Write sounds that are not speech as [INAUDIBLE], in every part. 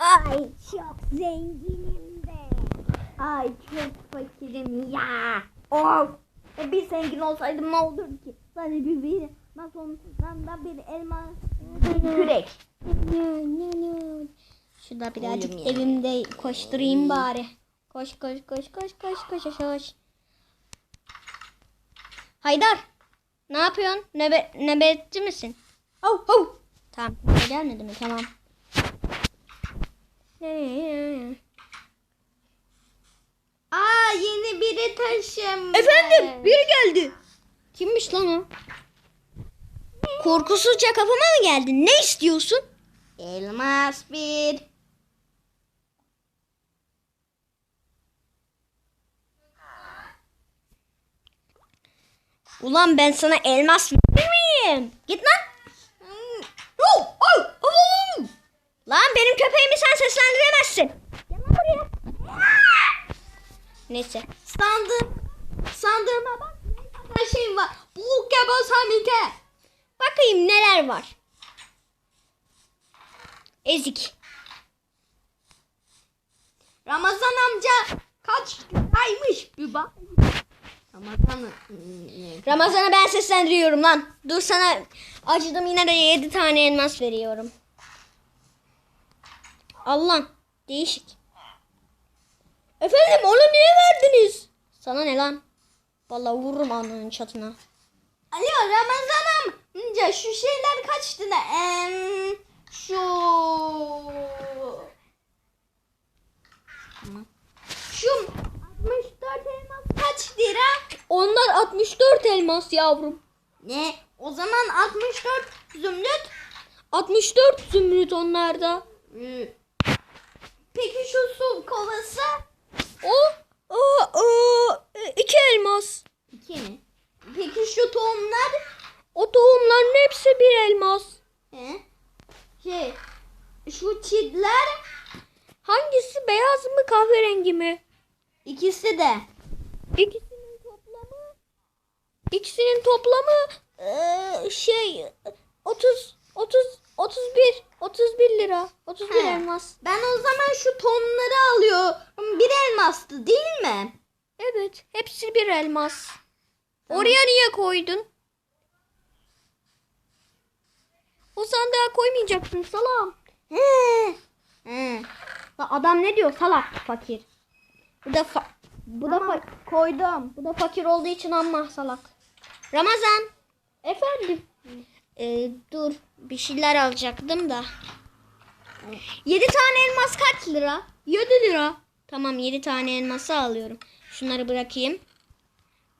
Ay çok zenginim de. Ay çok fakirim ya. Of. E bir zengin olsaydım ne olurdu ki? Sadece bir bir masondan da bir elma kürek. Şurada birazcık Oğlum ya. evimde koşturayım bari. Koş koş koş koş koş koş koş koş. Haydar. Ne yapıyorsun? Nöbe nöbetçi misin? Hav hav. Tamam. Gelmedi mi? Tamam. Aa yeni biri taşınmış. Efendim biri geldi. Kimmiş lan o? Korkusuzca kafama mı geldin? Ne istiyorsun? Elmas bir. Ulan ben sana elmas verir miyim? Git lan. Oh, oh, oh. Lan benim köpeğimi sen seslendiremezsin. Gel lan buraya. Neyse. Sandım. Sandığıma bak. Ne kadar şey var. Bu kebaz hamike. Bakayım neler var. Ezik. Ramazan amca kaç aymış bir bak. Ramazan Ramazan'ı ben seslendiriyorum lan. Dur sana acıdım yine de 7 tane elmas veriyorum. Allah değişik. Efendim onu niye verdiniz? Sana ne lan? Vallahi vururum ananın çatına. Alo Ramazan amca şu şeyler kaç lira? Em, şu Tamam. Şu 64 elmas kaç lira? Onlar 64 elmas yavrum. Ne? O zaman 64 zümrüt. 64 zümrüt onlarda. Ee, Peki şu su kovası? O, o, o iki elmas. İki mi? Peki şu tohumlar? O tohumların hepsi bir elmas. He? Şey, şu çitler? Hangisi beyaz mı kahverengi mi? İkisi de. İkisinin toplamı ikisinin toplamı eee, şey 30 30 31 31 lira. 31 He. elmas. Ben o zaman şu tonları alıyorum. Bir elmastı değil mi? Evet, hepsi bir elmas. Oraya niye koydun? O sandığa koymayacaksın salam. He. He. Adam ne diyor salak fakir. Bu da fa- bu da fa- koydum. Bu da fakir olduğu için amma salak. Ramazan. Efendim. Ee, dur bir şeyler alacaktım da. 7 tane elmas kaç lira? 7 lira. Tamam 7 tane elması alıyorum. Şunları bırakayım.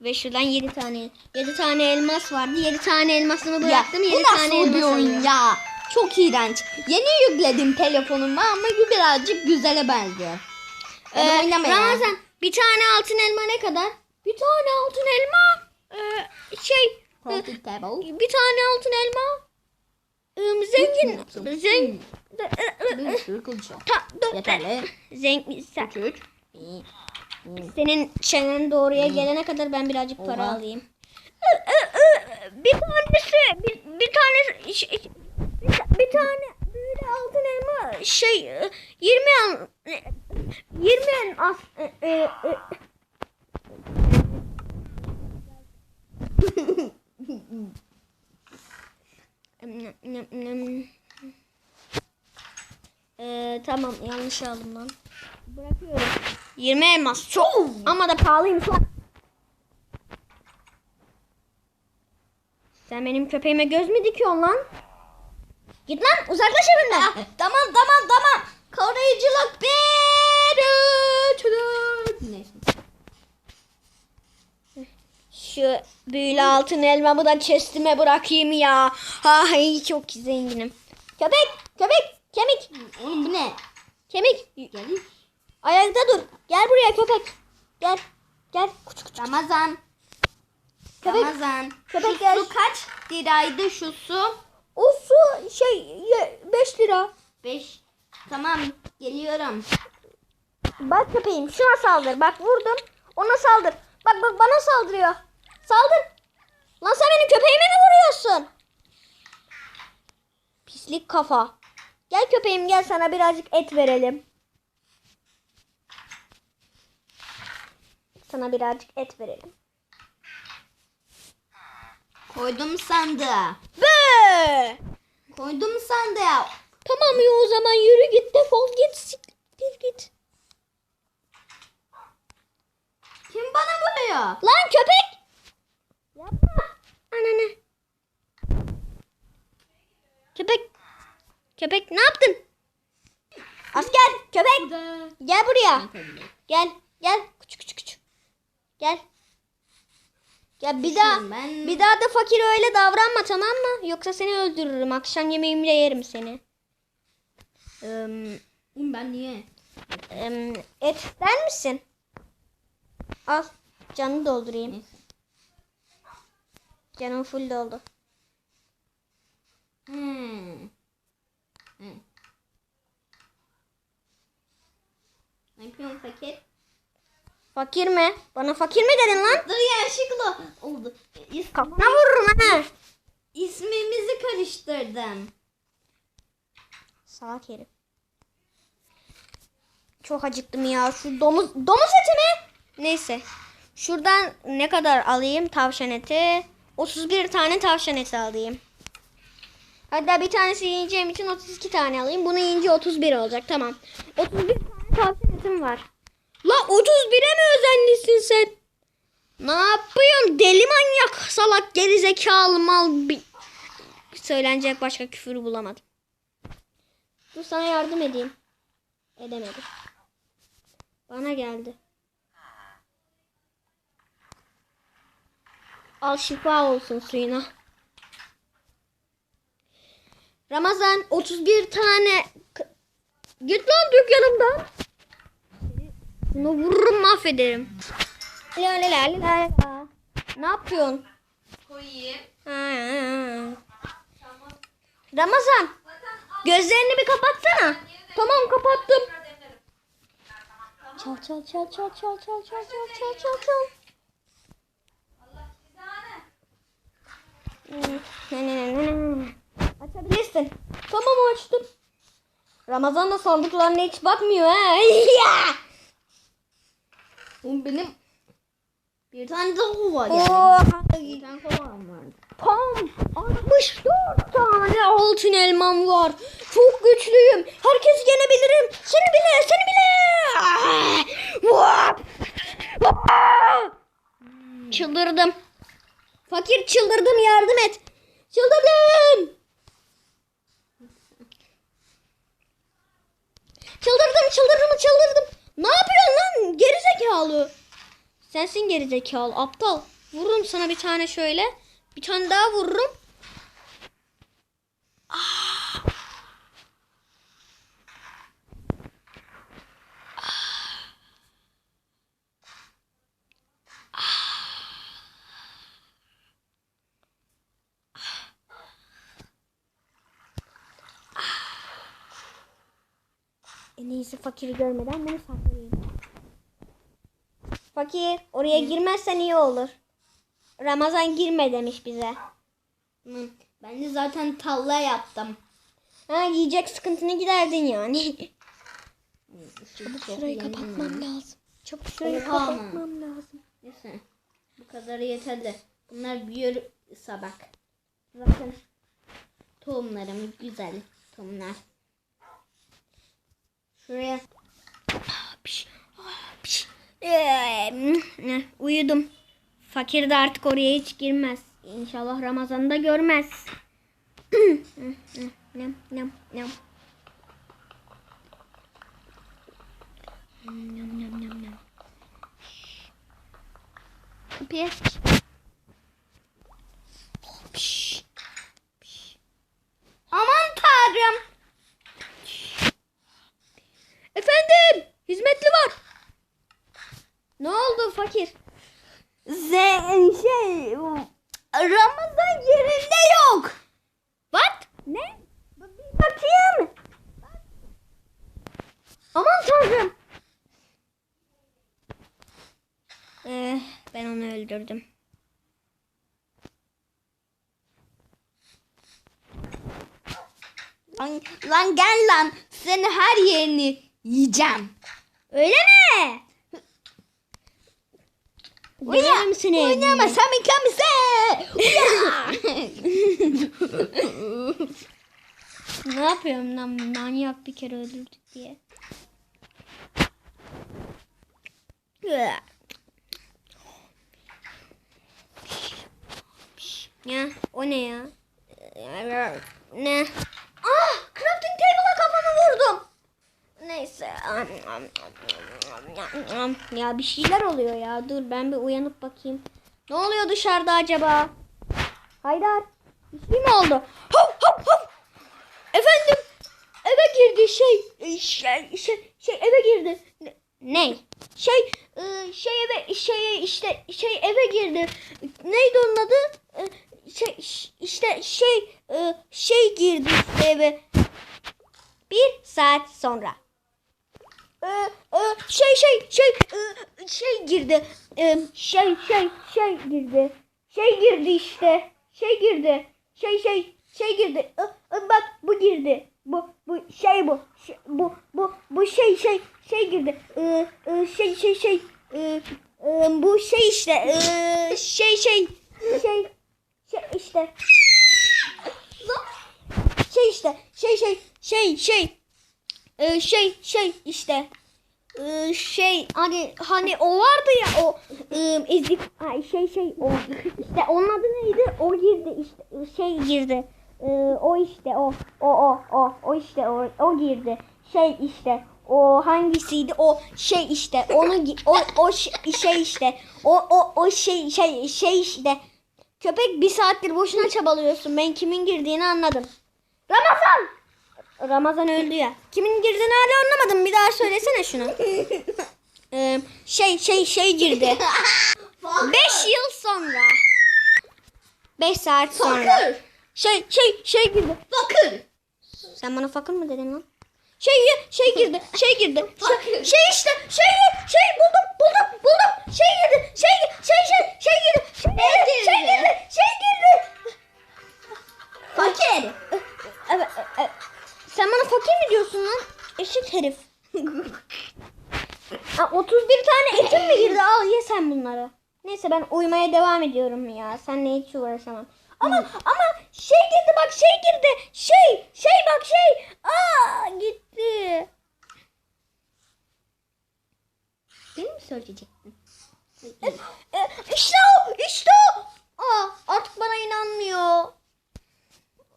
Ve şuradan 7 tane 7 tane elmas vardı. 7 tane elmasını bıraktım. ya, 7 bu tane elmas bir oyun ya? Çok iğrenç. Yeni yükledim telefonuma ama birazcık güzele benziyor. Ee. Ramazan bir tane altın elma ne kadar? Bir tane altın elma ee, şey Coffee table. bir tane altın elma ee, zengin zengin Bir sürü. Yeterli. [LAUGHS] zengin üç. senin çenen doğruya gelene kadar ben birazcık para Oha. alayım. Bir tanesi bir, bir tane bir, tane böyle altın elma şey e, 20 an 20 an as, e, e, e, [LAUGHS] Ee, tamam yanlış aldım lan. Bırakıyorum. 20 elmas çok ama da pahalıymış lan. Sen benim köpeğime göz mü dikiyorsun lan? Git lan uzaklaş evimden. Ah, tamam tamam tamam. Koruyuculuk bir Şu büyülü altın elmamı da chestime bırakayım ya. Ay çok zenginim. Köpek, köpek, kemik, Oğlum bu ne? kemik. Gel. Ayakta dur. Gel buraya köpek. Gel. Gel. Kuç kuç. Ramazan. Köpek- Ramazan. köpek şu gel. su kaç liraydı şu su? O su şey 5 lira. Beş. Tamam geliyorum. Bak köpeğim şuna saldır. Bak vurdum. Ona saldır. Bak bak bana saldırıyor. Saldır. Lan sen benim köpeğime mi vuruyorsun? Pislik kafa. Gel köpeğim gel sana birazcık et verelim. Sana birazcık et verelim. Koydum sandığa. Be! Koydum sandığa. Tamam ya o zaman yürü git defol git. sik- Git git. Kim bana vuruyor? Lan köpek! Ananı. Köpek. Köpek ne yaptın? Asker köpek. Gel buraya. Gel. Gel. Küçük küçük küçük. Gel. Ya bir daha ben- bir daha da fakir öyle davranma tamam mı? Yoksa seni öldürürüm. Akşam yemeğimde yerim seni. Oğlum ben niye? em, et ister misin? Al. Canını doldurayım. Neyse. Canım full doldu. Hmm. Hmm. Ne yapıyorsun fakir? Fakir mi? Bana fakir mi dedin lan? Dur yanlışlıkla oldu. İs Kafana vururum ha. ismimizi karıştırdım. Salak herif. Çok acıktım ya. Şu domuz domuz eti mi? Neyse. Şuradan ne kadar alayım tavşan eti? 31 tane tavşan eti alayım. Hatta bir tanesi yiyeceğim için 32 tane alayım. Bunu yiyince 31 olacak. Tamam. 31 tane tavşan etim var. La 31'e mi özenlisin sen? Ne yapıyorsun? Deli manyak salak gerizekalı mal. Bir... Söylenecek başka küfür bulamadım. Dur sana yardım edeyim. Edemedim. Bana geldi. Al şifa olsun suyuna. Ramazan 31 tane Git lan dükkanımdan. Bunu vururum mahvederim. La la la la. Ne yapıyorsun? Koyayım. Ha. Ramazan gözlerini bir kapatsana. Tamam kapattım. Çal çal çal çal çal çal çal çal çal çal çal. Hmm, ne, ne, ne, ne, ne. Açabilirsin. Tamam açtım. Ramazan da sandıklarına hiç bakmıyor ha. Ya! Oğlum benim bir tane daha kova geldi. Oha. Bir tane kovam vardı. Tam 64 tane altın elmam var. Çok güçlüyüm. Herkesi yenebilirim. Seni bile, seni bile. Çıldırdım. Fakir çıldırdım yardım et. Çıldırdım. Çıldırdım, çıldırdım, çıldırdım. Ne yapıyorsun lan gerizekalı? Sensin gerizekalı aptal. Vururum sana bir tane şöyle. Bir tane daha vururum. İyisi fakiri görmeden bunu saklayayım. Fakir oraya girmezsen iyi olur. Ramazan girme demiş bize. Hı, Ben de zaten talla yaptım. Ha yiyecek sıkıntını giderdin yani. Çabuk Şurayı kapatmam lazım. Çabuk şurayı Oha. kapatmam lazım. Neyse. Bu kadarı yeterli. Bunlar büyür sabak. Bakın. Tohumlarım güzel tohumlar. Uyudum. Fakir de artık oraya hiç girmez. İnşallah Ramazan'da görmez. nem nem nem. Nem nem nem nem. Kapıyı aç. Piş. Piş. Aman tanrım. Efendim, hizmetli var. Ne oldu fakir? Zen şey Ramazan yerinde yok. What? Ne? Bir bakayım. Aman tanrım. Eh, ben onu öldürdüm. Lan, Lan gel lan. Senin her yerini yiyeceğim. Öyle mi? Yerim seni. Oynama sen mi kamise? Ne yapıyorum lan manyak bir kere öldürdük diye. Ya o ne ya? Ne? Ah crafting table'a kafamı vurdum. Neyse. Ya bir şeyler oluyor ya. Dur ben bir uyanıp bakayım. Ne oluyor dışarıda acaba? Haydar. Bir şey mi oldu? Hop hop hop. Efendim eve girdi şey şey şey, şey eve girdi. Ne-? Şey e, şey eve şey işte şey eve girdi. Neydi onun adı? E, Şey işte şey e, şey girdi eve. Bir saat sonra. E, e, şey şey şey e, şey girdi. E, şey şey şey girdi. Şey girdi işte. Şey girdi. Şey şey şey girdi. E, e, bak bu girdi. Bu bu şey bu. Şey, bu bu bu şey şey şey girdi. E, e, şey şey şey e, e, bu şey işte. E, şey şey şey şey işte. Şey işte. Şey şey şey şey. E, şey şey işte. Ee, şey hani hani o vardı ya o ıı, ezik ay şey şey o. İşte onun adı neydi? O girdi işte şey girdi. Ee, o işte o o o o o işte o o girdi. Şey işte o hangisiydi? O şey işte onu o o şey işte o o o şey şey şey işte. Köpek bir saattir boşuna çabalıyorsun. Ben kimin girdiğini anladım. Ramazan Ramazan öldü ya. Kimin girdiğini hala anlamadım. Bir daha söylesene şunu. [LAUGHS] Ee, şey şey şey girdi. 5 yıl sonra. 5 saat sonra. Fakir. Şey şey şey girdi. Fakir. Sen bana fakir mı dedin lan? Şey şey girdi. Şey girdi. Şey, şey işte şey şey buldum buldum buldum. Şey girdi. Şey şey şey şey girdi. Şey girdi. Şey girdi. Şey girdi. Fakir. Evet, evet. Sen bana fakir mi diyorsun lan? Eşit herif. Aa, 31 tane etim mi girdi? Al ye sen bunları. Neyse ben uyumaya devam ediyorum ya. Seninle hiç uğraşamam. Ama ama şey girdi bak şey girdi. Şey şey bak şey. Aa gitti. Beni mi söyleyecektin? E, e, işte o işte o. Aa, artık bana inanmıyor.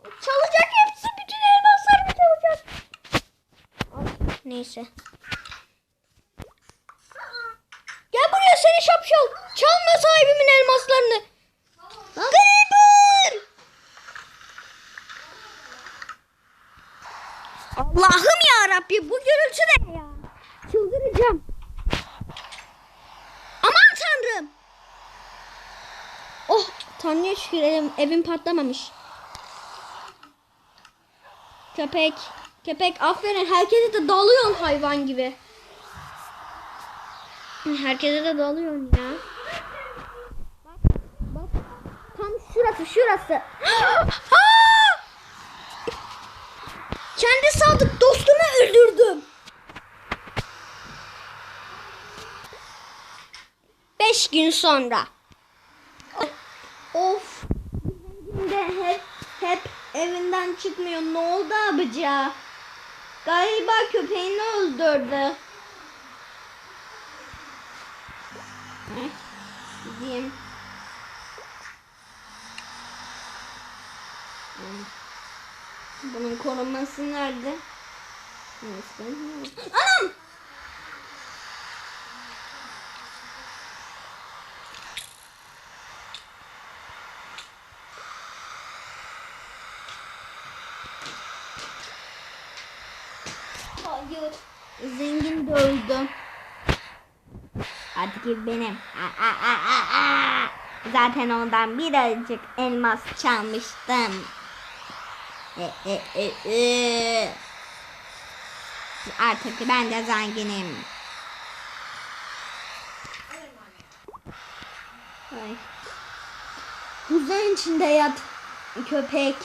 Çalacak hepsi. Bütün elmaslarımı çalacak. Neyse. Gel buraya seni şapşal. Çalma sahibimin elmaslarını. Creeper! Allah'ım ya Rabbi bu gürültü ne ya? Çıldıracağım. Aman tanrım. Oh tanrıya şükür evim, evim patlamamış. Köpek. Köpek aferin herkese de dalıyorsun hayvan gibi. Herkese de dalıyorsun ya. Bak bak. Tam şurası şurası. [GASPS] Kendi sadık dostumu öldürdüm. Beş gün sonra. Of. Bizim de hep hep evinden çıkmıyor. Ne oldu abica? Galiba köpeğini öldürdü. Gideyim. Hmm. Bunun korunması nerede? Neyse. Anam! Hayır. Zengin de öldü. Artık benim. Aa, aa, aa, aa. Zaten ondan birazcık elmas çalmıştım. E, e, e. Artık ben de zenginim. Ay. Buzların içinde yat köpek.